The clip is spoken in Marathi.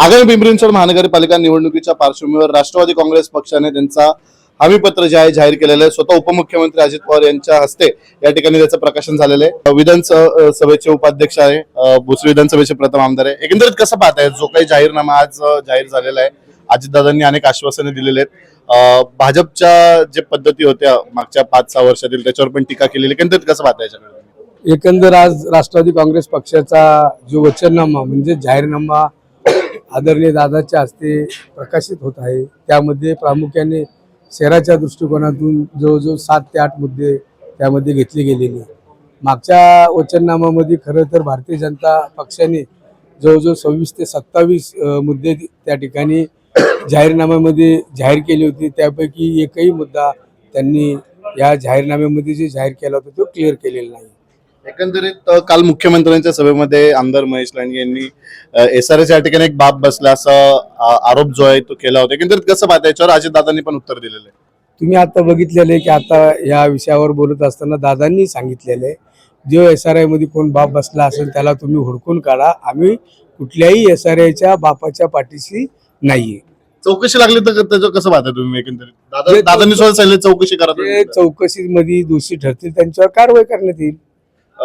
आगामी पिंपरी चिंचवड महानगरपालिका निवडणुकीच्या पार्श्वभूमीवर राष्ट्रवादी काँग्रेस पक्षाने त्यांचा हमीपत्र जे आहे जाहीर केलेलं आहे. स्वतः उपमुख्यमंत्री अजित पवार यांच्या हस्ते या ठिकाणी त्याचं प्रकाशन झालेलं आहे. विधानसभेचे सभेचे उपाध्यक्ष आहे. अ, विधानसभेचे प्रथम आमदार आहे. एकंदरीत कसं पाहताय? जो काही जाहीरनामा आज जाहीर झालेला आहे अजितदादांनी अनेक आश्वासने दिलेली आहेत. भाजपच्या जे पद्धती होत्या मागच्या पाच सहा वर्षातील त्याच्यावर पण टीका केलेली. एकंदरीत कसं पाहताय याच्याकडे? एकंदर आज राष्ट्रवादी काँग्रेस पक्षाचा जो वचननामा म्हणजे जाहीरनामा आदरणीय दादाच्या हस्ते प्रकाशित होत आहे. त्यामध्ये प्रामुख्याने शहराच्या दृष्टिकोनातून जवळजवळ सात ते आठ मुद्दे त्यामध्ये घेतले गेलेले. मागच्या वचननामामध्ये खरं तर भारतीय जनता पक्षाने जवळजवळ सव्वीस ते सत्तावीस मुद्दे त्या ठिकाणी जाहीरनाम्यामध्ये जाहीर केले होते. त्यापैकी एकही मुद्दा त्यांनी या जाहीरनाम्यामध्ये जे जाहीर केला होता तो क्लिअर केलेला नाही. एकंदरीत अ, काल मुख्यमंत्र्यांच्या सभेमध्ये आमदार महेश लांडगे यांनी एस आर एस या ठिकाणी एक बाब बसला असा आरोप जो आहे तो केला होता. एकंदरीत कसं पाहता याच्यावर अजितदादांनी पण उत्तर दिलेलं आहे. तुम्ही आता बघितलेलं आहे की आता या विषयावर बोलत असताना दादांनी सांगितलेलं आहे जो एस आरमध्ये कोण बाप बसला असेल त्याला तुम्ही हुडकून काढा. आम्ही कुठल्याही एस आर आयच्या बापाच्या पाठीशी नाहीये. चौकशी लागली तर त्याचं कसं पाहता तुम्ही एकंदरीत? दादा जे दादांनी स्वतः सांगितलं चौकशी करा जे तुम्ही. चौकशीमध्ये दोषी ठरतील त्यांच्यावर कारवाई करण्यात येईल.